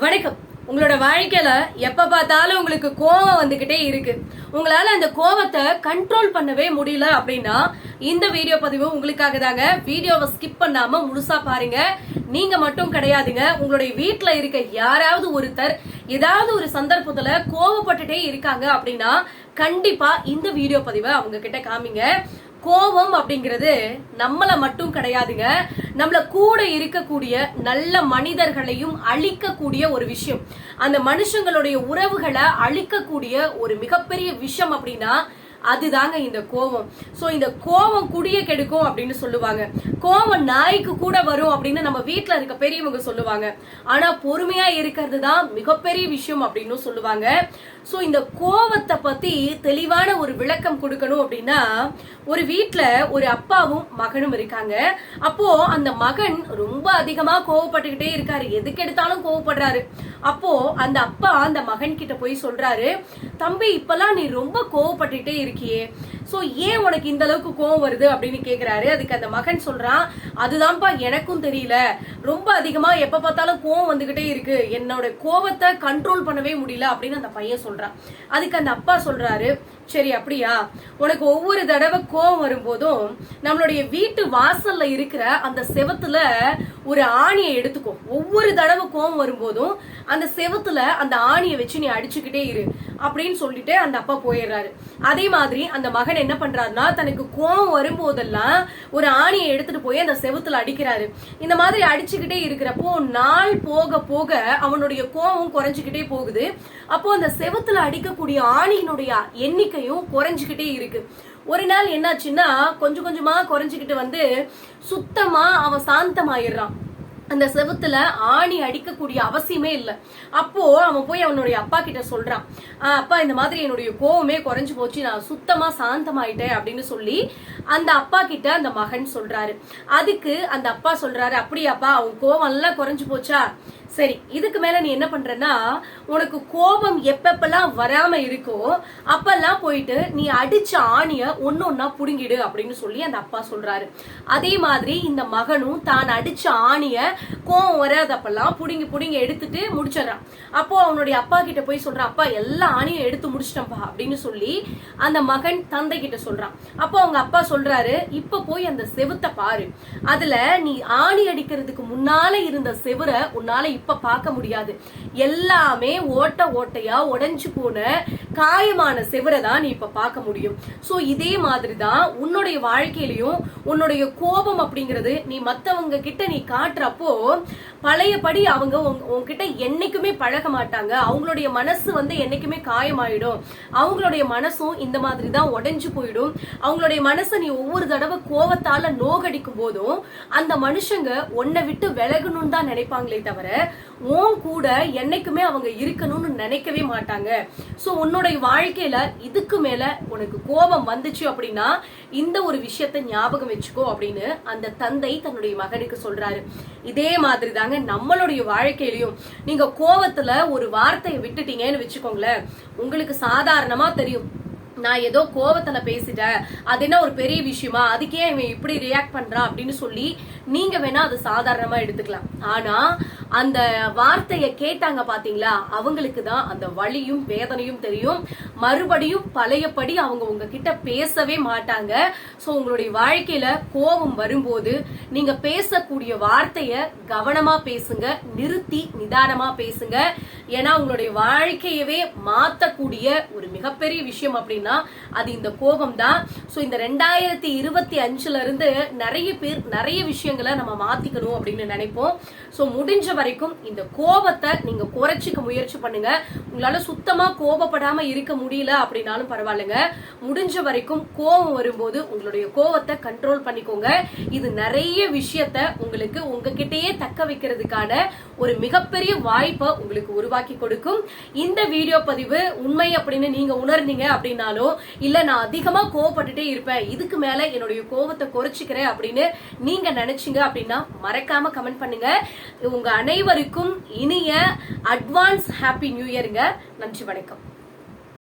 வணக்கம். உங்களோட வாழ்க்கையில எப்ப பார்த்தாலும் உங்களுக்கு கோவம் வந்துகிட்டே இருக்கு. உங்களால அந்த கோவத்தை கண்ட்ரோல் பண்ணவே முடியல அப்படின்னா இந்த வீடியோ பதிவு உங்களுக்காக தாங்க. வீடியோவை ஸ்கிப் பண்ணாம முழுசா பாருங்க. நீங்க மட்டும் கிடையாதுங்க. உங்களுடைய வீட்டுல இருக்க யாராவது ஒருத்தர் ஏதாவது ஒரு சந்தர்ப்பத்துல கோவப்பட்டுட்டே இருக்காங்க அப்படின்னா கண்டிப்பா இந்த வீடியோ பதிவை அவங்க கிட்ட காமிங்க. கோபம் அப்படிங்கிறது நம்மள மட்டும் கிடையாதுங்க. நம்மள கூட இருக்கக்கூடிய நல்ல மனிதர்களையும் அழிக்கக்கூடிய ஒரு விஷயம். அந்த மனுஷங்களுடைய உறவுகளை அழிக்கக்கூடிய ஒரு மிகப்பெரிய விஷயம் அப்படின்னா அதுதாங்க இந்த கோவம் ஸோ இந்த கோவம் குடிய கெடுக்கும் அப்படின்னு சொல்லுவாங்க. கோவம் நாய்க்கு கூட வரும் அப்படின்னு நம்ம வீட்டில் இருக்க பெரியவங்க சொல்லுவாங்க. ஆனா பொறுமையா இருக்கிறது தான் மிகப்பெரிய விஷயம் அப்படின்னு சொல்லுவாங்க. ஸோ இந்த கோவத்தை பத்தி தெளிவான ஒரு விளக்கம் கொடுக்கணும் அப்படின்னா ஒரு வீட்டில் ஒரு அப்பாவும் மகனும் இருக்காங்க. அப்போ அந்த மகன் ரொம்ப அதிகமாக கோவப்பட்டுக்கிட்டே இருக்காரு. எதுக்கு எடுத்தாலும் கோவப்படுறாரு. அப்போ அந்த அப்பா அந்த மகன் கிட்ட போய் சொல்றாரு தம்பி இப்பெல்லாம் நீ ரொம்ப கோவப்பட்டுட்டே இருக்கியே? சோ ஏன் உனக்கு இந்த அளவுக்கு கோவம் வருது அப்படின்னு கேக்குறாரு. அதுக்கு அந்த மகன் சொல்றான் அதுதான்ப்பா எனக்கும் தெரியல. ரொம்ப அதிகமா எப்ப பார்த்தாலும் கோவம் வந்துகிட்டே இருக்கு. என்னோட கோவத்தை கண்ட்ரோல் பண்ணவே முடியல. அப்படின்னு அந்த பையன் சொல்றான். அதுக்கு அந்த அப்பா சொல்றாரு சரி அப்படியா? உனக்கு ஒவ்வொரு தடவை கோவம் வரும்போதும் நம்மளுடைய வீட்டு வாசல்ல இருக்கிற அந்த செவத்துல ஒரு ஆணியை எடுத்துக்கோ. ஒவ்வொரு தடவை கோவம் வரும்போதும் அந்த செவத்துல அந்த ஆணியை வச்சு நீ அடிச்சுக்கிட்டே இரு அப்படின்னு சொல்லிட்டு அந்த அப்பா போயிடுறாரு. அதே மாதிரி அந்த மகன் என்ன பண்றாருன்னா தனக்கு கோவம் வரும்போதெல்லாம் ஒரு ஆணியை எடுத்துட்டு போய் அந்த செவத்துல அடிக்கிறாரு. இந்த மாதிரி அடிச்சுக்கிட்டே இருக்கிறப்போ நாள் போக போக அவனுடைய கோவம் குறைஞ்சுக்கிட்டே போகுது. அப்போ அந்த செவத்துல அடிக்கக்கூடிய ஆணியினுடைய எண்ணிக்கை எண்ணிக்கையும் குறைஞ்சிக்கிட்டே இருக்கு. ஒரு நாள் என்னாச்சுன்னா கொஞ்சம் கொஞ்சமா குறைஞ்சிக்கிட்டு வந்து சுத்தமா அவன் சாந்தமாயிடுறான். அந்த செவுத்துல ஆணி அடிக்கக்கூடிய அவசியமே இல்லை. அப்போ அவன் போய் அவனுடைய அப்பா கிட்ட சொல்றான் அப்பா இந்த மாதிரி என்னுடைய கோவமே குறைஞ்சு போச்சு. நான் சுத்தமா சாந்தமாயிட்டேன். அப்படின்னு சொல்லி அந்த அப்பா கிட்ட அந்த மகன் சொல்றாரு. அதுக்கு அந்த அப்பா சொல்றாரு அப்படியாப்பா அவன் கோவம் எல்லாம் குறைஞ்சு போச்சா? சரி இதுக்கு மேல நீ என்ன பண்றன்னா உனக்கு கோபம் எப்பப்பெல்லாம் வராம இருக்கோ அப்பெல்லாம் போயிட்டு நீ அடிச்ச ஆணிய ஒன்னொன்னா புடுங்கிடு அப்படின்னு சொல்லி அந்த அப்பா சொல்றாரு. அதே மாதிரி இந்த மகனும் தான் அடிச்ச ஆணிய கோபம் வராதப்பெல்லாம் புடுங்கி புடுங்கி எடுத்துட்டு முடிச்சிடறான். அப்போ அவனுடைய அப்பா கிட்ட போய் சொல்றான் அப்பா எல்லா ஆணியும் எடுத்து முடிச்சிட்டப்பா அப்படின்னு சொல்லி அந்த மகன் தந்தை கிட்ட சொல்றான். அப்போ அவங்க அப்பா சொல்றாரு இப்ப போய் அந்த செவுத்த பாரு. அதுல நீ ஆணி அடிக்கிறதுக்கு முன்னால இருந்த செவுரை உன்னால இப்ப பார்க்க முடியாது. எல்லாமே ஓட்ட ஓட்டையா உடஞ்சு போன காயமான செவரை தான் நீ இப்ப பார்க்க முடியும். சோ இதே மாதிரி தான் உன்னுடைய வாழ்க்கையிலையும் உன்னுடைய கோபம் அப்படிங்கிறது நீ மத்தவங்க கிட்ட நீ காட்டுறப்போ பழையபடி அவங்க உங்க- உன்கிட்ட என்னைக்குமே பழக மாட்டாங்க. அவங்களுடைய மனசு வந்து என்னைக்குமே காயமாயிடும். அவங்களுடைய மனசும் இந்த மாதிரி தான் உடஞ்சு போயிடும். அவங்களுடைய மனசை நீ ஒவ்வொரு தடவை கோவத்தால நோகடிக்கும் போதும் அந்த மனுஷங்க உன்னை விட்டு விலகணும்னு தான் நினைப்பாங்களே தவிர உன் கூட என்னைக்குமே அவங்க இருக்கணும்னு நினைக்கவே மாட்டாங்க. ஸோ உன்னுடைய வாழ்க்கையில இதுக்கு மேல உனக்கு கோபம் வந்துச்சு அப்படின்னா இந்த ஒரு விஷயத்தை ஞாபகம் வச்சுக்கோ அப்படின்னு அந்த தந்தை தன்னுடைய மகனுக்கு சொல்றாரு. இதே மாதிரி தாங்க நம்மளுடைய வாழ்க்கையிலையும். நீங்க கோபத்துல ஒரு வார்த்தையை விட்டுட்டீங்கன்னு வச்சுக்கோங்களேன். உங்களுக்கு சாதாரணமா தெரியும். நான் ஏதோ கோவத்துல பேசிட்டேன். அது என்ன ஒரு பெரிய விஷயமா? அதுக்கே இவன் இப்படி ரியாக்ட் பண்றான் அப்படின்னு சொல்லி நீங்க வேணா அது சாதாரணமா எடுத்துக்கலாம். ஆனா அந்த வார்த்தையை கேட்டாங்க பாத்தீங்களா? அவங்களுக்கு தான் அந்த வலியும் வேதனையும் தெரியும். மறுபடியும் பழையபடி அவங்க உங்ககிட்ட பேசவே மாட்டாங்க. சோ உங்களுடைய வாழ்க்கையில கோபம் வரும்போது நீங்க பேசக்கூடிய வார்த்தைய கவனமா பேசுங்க நிறுத்தி நிதானமா பேசுங்க. ஏன்னா உங்களுடைய வாழ்க்கையவே மாத்தக்கூடிய ஒரு மிகப்பெரிய விஷயம் அப்படின்னா அது இந்த கோபம் தான் ஸோ இந்த ரெண்டாயிரத்தி இருபத்தி அஞ்சுல இருந்து நிறைய பேர் நிறைய விஷயங்களை நம்ம மாத்திக்கணும் அப்படின்னு நினைப்போம். ஸோ முடிஞ்ச வரைக்கும் இந்த கோபத்தை நீங்க குறைச்சிக்க முயற்சி பண்ணுங்க. உங்களால சுத்தமா கோபப்படாம இருக்க முடியல அப்படின்னாலும் பரவாயில்லைங்க. முடிஞ்ச வரைக்கும் கோபம் வரும்போது உங்களுடைய கோபத்தை கண்ட்ரோல் பண்ணிக்கோங்க. இது நிறைய விஷயத்த உங்களுக்கு உங்ககிட்டயே தக்க வைக்கிறதுக்கான ஒரு மிகப்பெரிய வாய்ப்பை உங்களுக்கு உருவாக்கி கொடுக்கும். இந்த வீடியோ பதிவு உண்மை அப்படின்னு நீங்க உணர்ந்தீங்க அப்படின்னாலும் இல்ல நான் அதிகமா கோவப்பட்டுட்டே இருப்பேன் இதுக்கு மேல என்னுடைய கோவத்தை குறைச்சிக்கிறேன் அப்படின்னு நீங்க நினைச்சீங்க அப்படின்னா மறக்காம கமெண்ட் பண்ணுங்க. உங்க அனைவருக்கும் இனிய அட்வான்ஸ் ஹாப்பி நியூ இயருங்க நன்றி வணக்கம்.